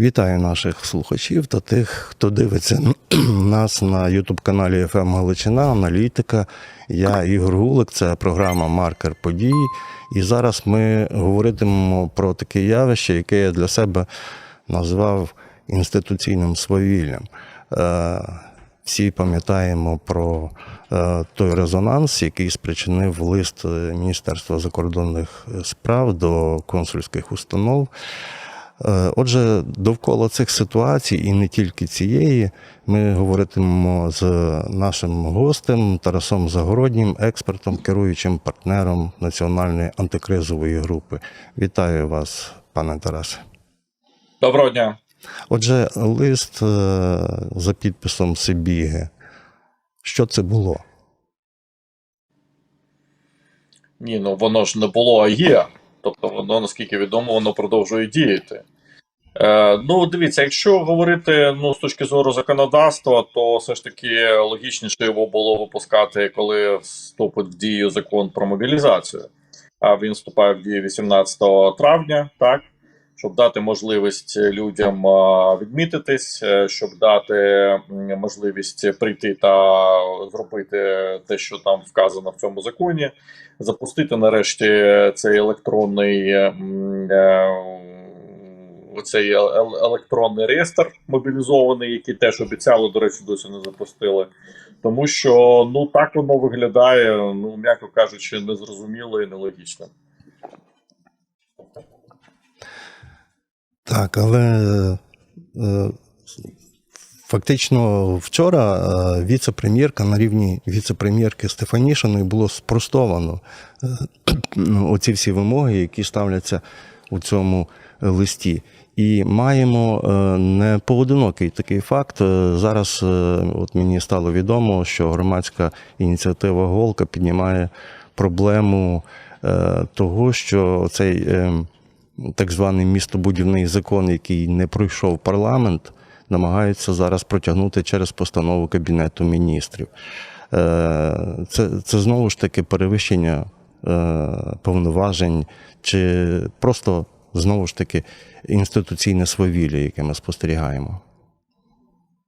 Вітаю наших слухачів та тих, хто дивиться нас на Ютуб-каналі «ФМ Галичина, аналітика. Я Ігор Гулик, це програма Маркер подій. І зараз ми говоритимемо про таке явище, яке я для себе назвав інституційним свавіллям. Е, Всі пам'ятаємо про е, той резонанс, який спричинив лист Міністерства закордонних справ до консульських установ. Е, Отже, довкола цих ситуацій, і не тільки цієї, ми говоритимемо з нашим гостем Тарасом Загороднім, експертом, керуючим партнером Національної антикризової групи. Вітаю вас, пане Тарасе. Доброго дня. Отже, лист е, за підписом Сибіги. Що це було? Ні, ну воно ж не було, а є. Тобто, воно, наскільки відомо, воно продовжує діяти. Е, ну, дивіться, якщо говорити ну, з точки зору законодавства, то все ж таки логічніше його було випускати, коли вступить в дію закон про мобілізацію. А він вступає в дію 18 травня, так? Щоб дати можливість людям а, відмітитись, е, щоб дати можливість прийти та зробити те, що там вказано в цьому законі, запустити нарешті цей електронний е, ел- електронний реєстр мобілізований, який теж обіцяли, до речі, досі не запустили. Тому що ну так воно виглядає, ну м'яко кажучи, незрозуміло і нелогічно. Так, але е, фактично вчора е, віце-прем'єрка на рівні віце-прем'єрки Стефанішиної було спростовано е, ну, оці всі вимоги, які ставляться у цьому листі. І маємо е, не поодинокий такий факт. Е, Зараз е, от мені стало відомо, що громадська ініціатива Голка піднімає проблему е, того, що цей е, так званий містобудівний закон, який не пройшов парламент, намагаються зараз протягнути через постанову Кабінету міністрів. Е, Це, це знову ж таки перевищення е, повноважень, чи просто знову ж таки інституційне свавілля, яке ми спостерігаємо.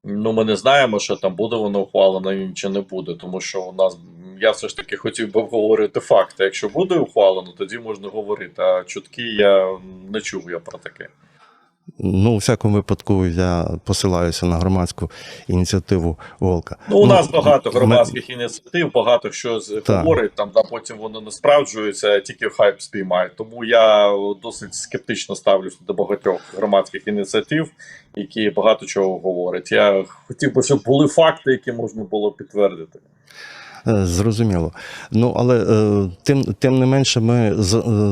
Ну, ми не знаємо, що там буде воно ухвалено чи не буде, тому що у нас я все ж таки хотів би обговорити факти. Якщо буде ухвалено, тоді можна говорити. А чутки я не чув я про таке. Ну, у всякому випадку, я посилаюся на громадську ініціативу Волка. Ну, у нас багато ми- громадських ініціатив, багато що говорить, там, да, потім вони не справджуються, а тільки хайп спіймають. Тому я досить скептично ставлюся до багатьох громадських ініціатив, які багато чого говорять. Я хотів би, щоб були факти, які можна було підтвердити. Е, Зрозуміло. Ну але е, тим, тим не менше, ми е,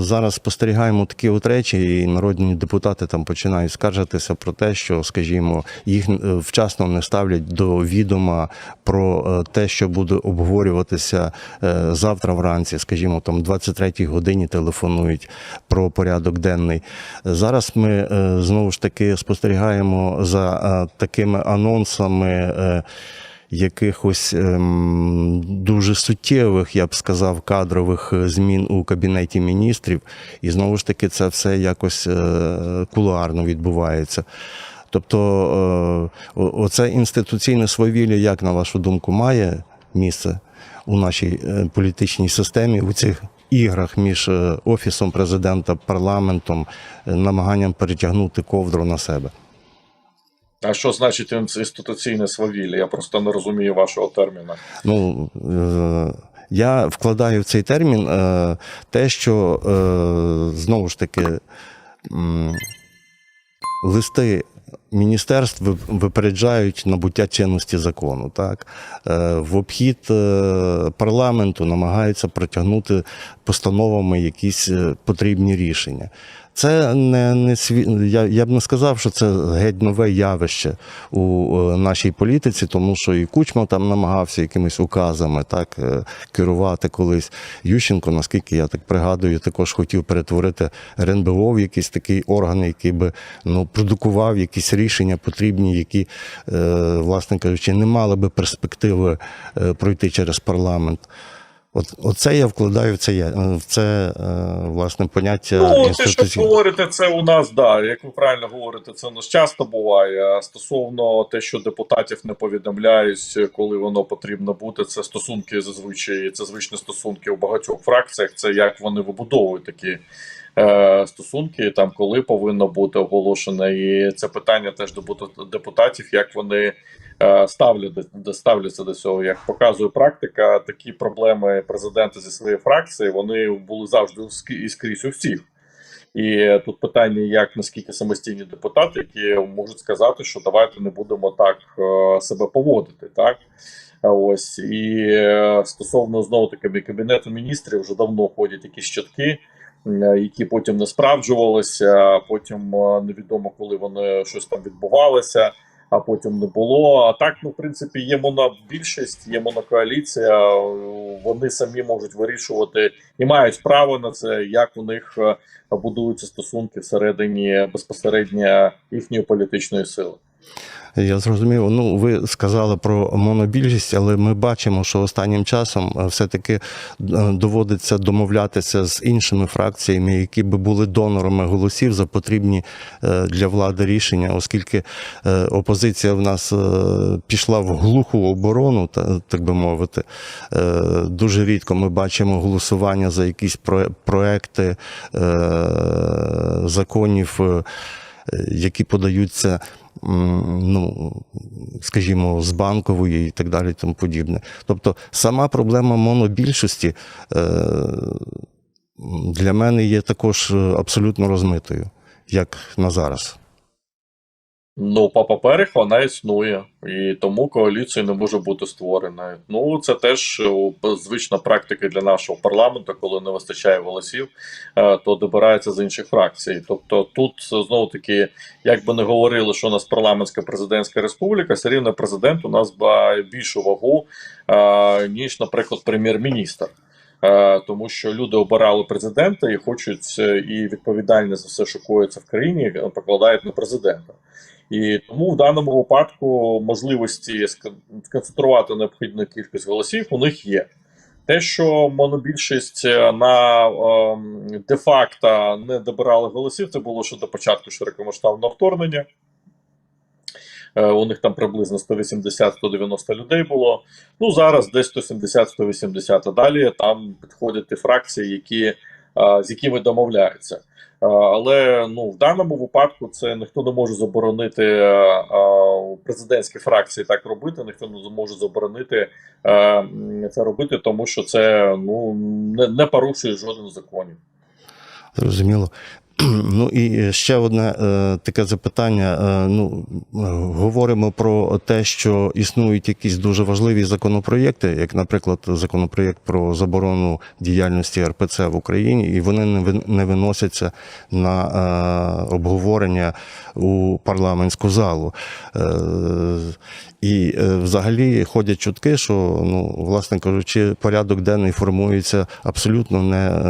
зараз спостерігаємо такі от речі, і народні депутати там починають скаржитися про те, що, скажімо, їх вчасно не ставлять до відома про те, що буде обговорюватися завтра вранці, скажімо, там 23-й годині телефонують про порядок денний. Зараз ми знову ж таки спостерігаємо за такими анонсами. Якихось ем, дуже суттєвих, я б сказав, кадрових е, змін у кабінеті міністрів, і знову ж таки це все якось е, кулуарно відбувається. Тобто, е, оце інституційне свавілля, як на вашу думку, має місце у нашій е, політичній системі у цих іграх між е, офісом президента, парламентом, намаганням перетягнути ковдру на себе. А що значить інституційне свавілля? Я просто не розумію вашого терміна. Ну, е, я вкладаю в цей термін е, те, що е, знову ж таки листи міністерств випереджають набуття чинності закону. Так? В обхід парламенту намагаються протягнути постановами якісь потрібні рішення. Це не, не сві... я, я б не сказав, що це геть нове явище у е, нашій політиці, тому що і Кучма там намагався якимись указами так е, керувати колись. Ющенко, наскільки я так пригадую, також хотів перетворити РНБО в якийсь такий орган, який би ну, продукував якісь рішення потрібні, які, е, власне кажучи, не мали би перспективи пройти через парламент. От, оце я вкладаю в це, я- в це е, власне поняття Ну, те, що говорите, це у нас, да, як ви правильно говорите, це у нас часто буває. А стосовно те, що депутатів не повідомляють, коли воно потрібно бути, це стосунки зазвичай, це звичні стосунки у багатьох фракціях. Це як вони вибудовують такі е, стосунки, там коли повинно бути оголошено. І це питання теж до депутатів, як вони е, ставлять ставляться до цього. Як показує практика, такі проблеми президента зі своєї фракції вони були завжди і скрізь у всіх. І тут питання, як наскільки самостійні депутати, які можуть сказати, що давайте не будемо так е, себе поводити, так ось і стосовно знову таки кабінету міністрів вже давно ходять якісь чутки, м, які потім не справджувалися, потім е, невідомо, коли вони щось там відбувалося. А потім не було. А так, ну в принципі, є монобільшість, є монокоаліція. е, Вони самі можуть вирішувати і мають право на це, як у них е, будуються стосунки всередині безпосередньо їхньої політичної сили. Я зрозумів. Ну, ви сказали про монобільшість, але ми бачимо, що останнім часом е, все-таки е, доводиться домовлятися з іншими фракціями, які би були донорами голосів за потрібні е, для влади рішення, оскільки опозиція в нас пішла в глуху оборону, так би мовити. Дуже рідко ми бачимо голосування за якісь про- проекти законів. які подаються, ну, скажімо, з банкової і так далі, тому подібне. Тобто сама проблема монобільшості е, для мене є також е, абсолютно розмитою, як на зараз. Ну, по паперах вона існує, і тому коаліція не може бути створена. Ну, це теж е, звична практика для нашого парламенту, коли не вистачає голосів, е, то добирається з інших фракцій. Тобто, тут знову таки, як би не говорили, що у нас парламентська президентська республіка, все рівно президент у нас більшу вагу, е, ніж, наприклад, прем'єр-міністр. Е, Тому що люди обирали президента і хочуть е, і відповідальність за все, що коїться в країні, е, покладають на президента. І тому в даному випадку можливості ск- сконцентрувати необхідну кількість голосів у них є. Те, що монобільшість е, на ем, де-факто не добирали голосів, це було ще до початку широкомасштабного вторгнення. Е, У них там приблизно 180-190 людей було. Ну зараз десь 170-180, а далі там підходять ті фракції, які, з якими домовляються. Але ну, в даному випадку це ніхто не може заборонити президентські фракції так робити, ніхто не може заборонити це робити, тому що це ну, не, не порушує жоден законів. Зрозуміло. Ну і ще одне е, таке запитання. Е, ну, е, говоримо про те, що існують якісь дуже важливі законопроєкти, як, наприклад, законопроєкт про заборону діяльності РПЦ в Україні, і вони не виносяться на е, обговорення у парламентську залу. І е, взагалі ходять чутки, що, ну, власне кажучи, порядок денний формується абсолютно не е,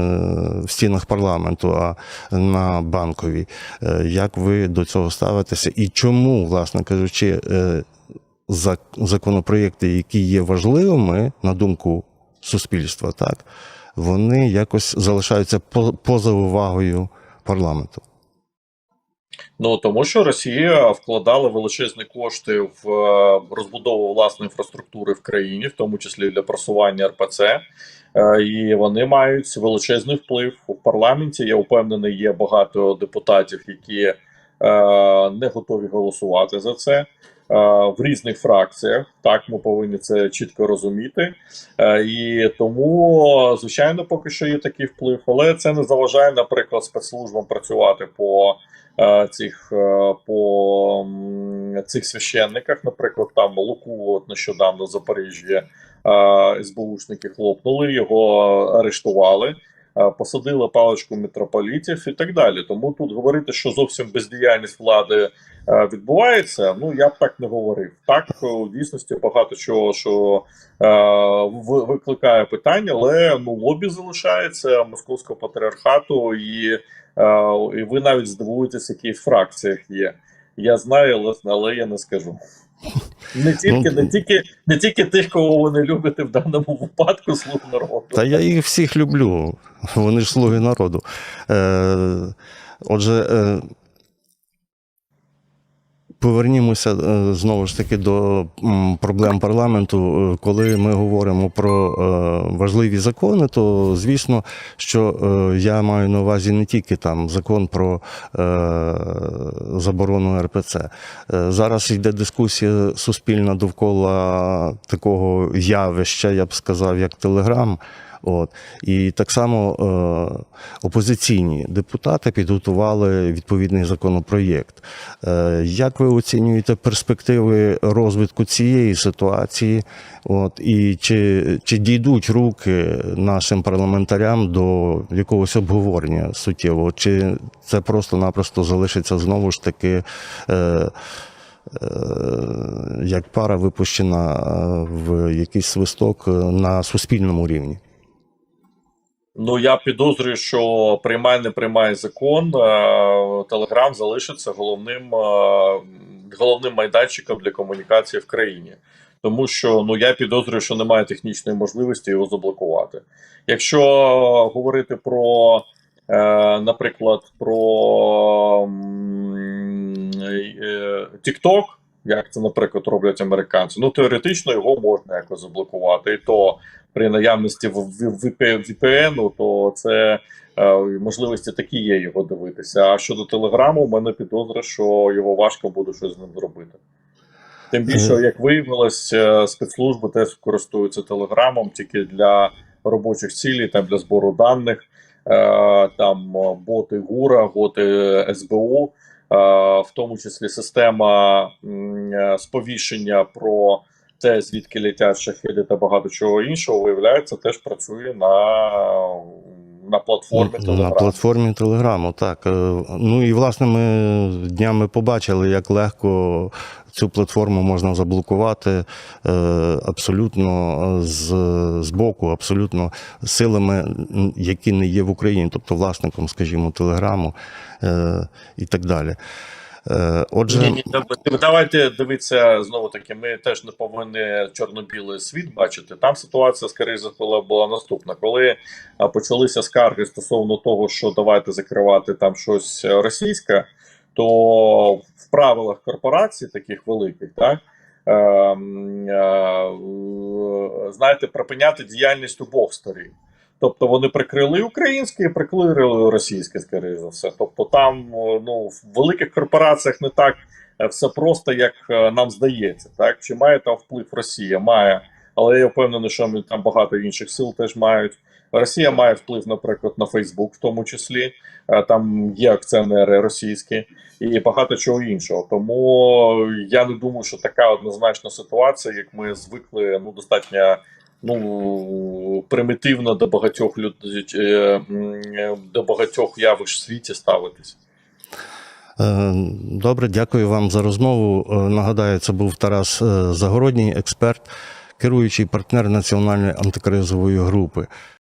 в стінах парламенту, а на банковій. Е, Як ви до цього ставитеся? І чому, власне кажучи, законопроєкти, які є важливими, на думку суспільства, так, вони якось залишаються по- поза увагою парламенту? Ну тому що Росія вкладала величезні кошти в е, розбудову власної інфраструктури в країні, в тому числі для просування РПЦ. Е, І вони мають величезний вплив у парламенті. Я впевнений, є багато депутатів, які е, не готові голосувати за це. Е, В різних фракціях. Так ми повинні це чітко розуміти, Е, і тому, звичайно, поки що є такий вплив, але це не заважає, наприклад, спецслужбам працювати по е, цих по цих священниках, наприклад, там Луку от нещодавно в Запоріжжі СБУшники хлопнули, його арештували, е, посадили паличку митрополітів і так далі. Тому тут говорити, що зовсім бездіяльність влади е, відбувається, ну я б так не говорив. Так у дійсності багато чого, що е, викликає питання, але ну лобі залишається московського патріархату і. Е, І ви навіть здивуєтесь, які фракціях є. Я знаю, але, але я не скажу. Не тільки, не, тільки, не тільки тих, кого ви не любите в даному випадку, слуг народу. Та я їх всіх люблю. Вони ж слуги народу. Е, отже, е, повернімося е, знову ж таки до проблем парламенту. Е, Коли ми говоримо про е, важливі закони, то звісно, що я маю на увазі не тільки там закон про заборону РПЦ. Зараз йде дискусія суспільна довкола такого явища, я б сказав, як Телеграм. От і так само е, опозиційні депутати підготували відповідний законопроєкт. Е, як ви оцінюєте перспективи розвитку цієї ситуації? От і чи, чи дійдуть руки нашим парламентарям до якогось обговорення суттєвого, чи це просто-напросто залишиться знову ж таки? Е, як пара випущена в якийсь свисток на суспільному рівні. Ну я підозрюю, що приймає не приймає закон. Телеграм залишиться головним е, головним майданчиком для комунікації в країні. Тому що ну я підозрюю, що немає технічної можливості його заблокувати. Якщо говорити про, е, наприклад, про е, TikTok, як це, наприклад, роблять американці, ну теоретично його можна якось заблокувати. І то при наявності VPN, то це е, можливості такі є його дивитися. А щодо телеграму, в мене підозра, що його важко буде щось з ним зробити. Тим більше, як виявилось, е, спецслужби теж користуються телеграмом тільки для робочих цілей, там для збору даних, там е, боти ГУРа, боти СБУ, е, в тому числі система е, сповіщення про те, звідки летять шахеди та багато чого іншого, виявляється, теж працює на, на платформі На платформі Телеграму, так. Е, Ну і власне ми днями побачили, як легко цю платформу можна заблокувати е, абсолютно з, з боку, абсолютно силами, які не є в Україні, тобто власником, скажімо, Телеграму е, і так далі. Е, Отже, давайте дивитися знову таки. Ми теж не повинні чорно-білий світ бачити. Там ситуація, скоріше за все, була наступна. Коли почалися скарги стосовно того, що давайте закривати там щось е, російське, то в правилах корпорацій таких великих, так. е, е, Знаєте, припиняти діяльність обох сторін. Тобто вони прикрили українське прикрили російське, скоріше за все. Тобто, там ну в великих корпораціях не так е, все просто, як е, нам здається. Так чи має там вплив Росія? Має, але я впевнений, що там багато інших сил теж мають. Росія має вплив, наприклад, на Фейсбук, в тому числі. Е, Там є акціонери російські і багато чого іншого. Тому я не думаю, що така однозначна ситуація, як ми звикли, ну достатньо ну примітивно до багатьох людей до багатьох явищ в світі ставитись. Е, Добре, дякую вам за розмову. Е, Нагадаю, це був Тарас е, Загородній, експерт, керуючий партнер Національної антикризової групи.